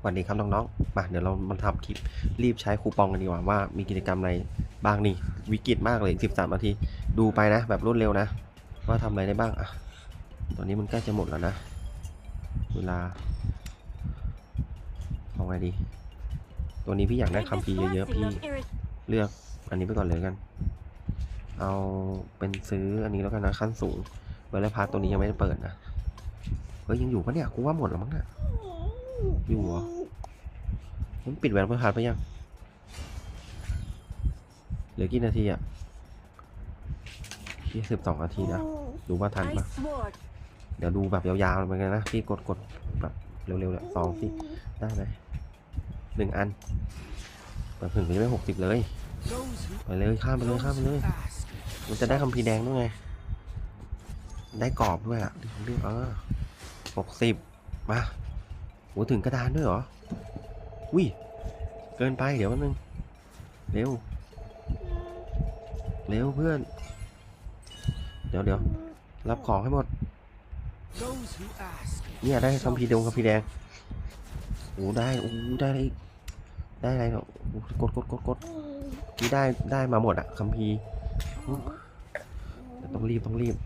สวัสดีครับน้องๆ มาเดี๋ยวเรามาทำคลิปรีบใช้คูปองกันดีกว่าว่ามีกิจกรรมอะไรบ้างนี่วิกฤตมากเลย 13 นาที ดูไปนะ แบบรวดเร็วนะ ว่าทำอะไรได้บ้างอะตอนนี้มันใกล้จะหมดแล้วนะ เวลาเอาไงดี ตัวนี้พี่อยากได้คัมภีเยอะๆ พี่เลือกอันนี้ไปก่อนเลยกัน เอาเป็นซื้ออันนี้แล้วกันนะขั้นสูงเวลาพาร์ตตัวนี้ยังไม่ได้เปิดนะ เฮ้ยยังอยู่ปะเนี่ยกูว่าหมดแล้วมั้งเนี่ย อยู่เหรอผมปิดแหวนเพื่อพาร์ตไปยัง เหลือกี่นาทีอะยี่สิบสองนาทีนะ ดูว่าทันปะเดี๋ยวดูแบบยาวๆเหมือนกันนะ พี่กดกดแบบเร็วๆเลยสองสิได้ไหมหนึ่งอันเปิดถึงไปไม่หกสิบเลยไปเลยข้ามไปเลยข้ามไปเลย มันจะได้คำพีแดงด้วยไง ได้กรอบด้วยอะที่ผมเลือกเออหกสิบมา อ้ถึงกระดานด้วยเหรอวิเกินไปเดี๋ยวแป๊บนึงเร็วเร็วเพื่อน เดี๋ยวเดี๋ยวรับของให้หมด เนี่ยได้คัมภีร์ดงคัมภีร์แดงโอ้ได้โอ้ได้อะไรอีกได้อะไรเนาะกดกดกดกดนี่ได้ได้มาหมดอะคัมภีร์ต้องรีบต้องรีบ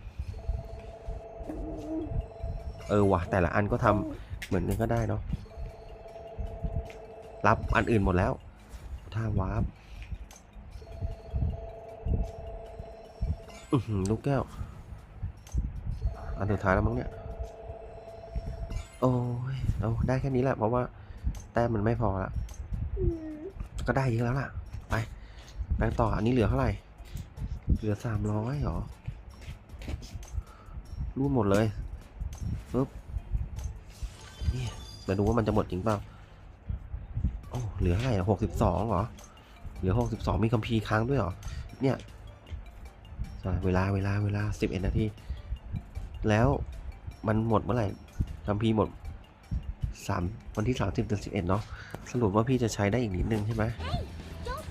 เออว่ะแต่ละอันก็ทำ เหมือนกันก็ได้เนาะรับอันอื่นหมดแล้ว ท่าวาร์ปลูกแก้ว อันสุดท้ายแล้วมั้งเนี่ย โอ้ยเอาได้แค่นี้แหละ เพราะว่า แต้มมันไม่พอละก็ได้เยอะแล้วล่ะ ไปไปต่ออันนี้เหลือเท่าไหร่ เหลือสามร้อยหรอรูดหมดเลยปึ๊บ นี่มาดูว่ามันจะหมดจริงเปล่าโอ้เหลือเท่าไหร่หกสิบสองเหรอ เหลือหกสิบสองมีคัมภีร์ค้างด้วยเหรอ เนี่ยเวลาเวลาเวลาสิบเอ็ดนาที แล้วมันหมดเมื่อไหร่คัมภีร์หมดสามวันที่สามสิบเดือนสิบเอ็ดเนาะ สรุปว่าพี่จะใช้ได้อีกนิดนึงใช่ไหม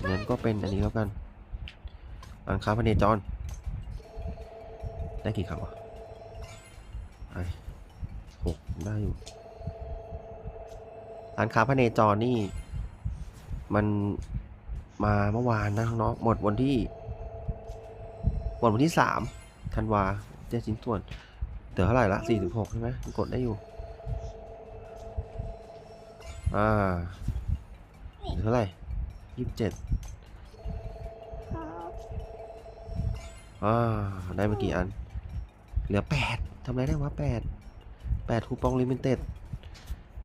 งั้นก็เป็นอันนี้แล้วกันอังคาพเนจร ได้กี่ครั้งวะไอหกได้อยู่ ร้านค้าพระเนจรนี่ มันมาเมื่อวานนะน้องๆหมดวันที่หมดวันที่สามธันวาเจ็ดชิ้นส่วนเดี๋ยวเท่าไหร่ละสี่สิบหกใช่ไหมกดได้อยู่ อ่าเหลือเท่าไหร่ยี่สิบเจ็ดอ่าได้มากี่อัน เหลือแปดทำอะไรได้วะแปดแปดคูปองลิมิเต็ด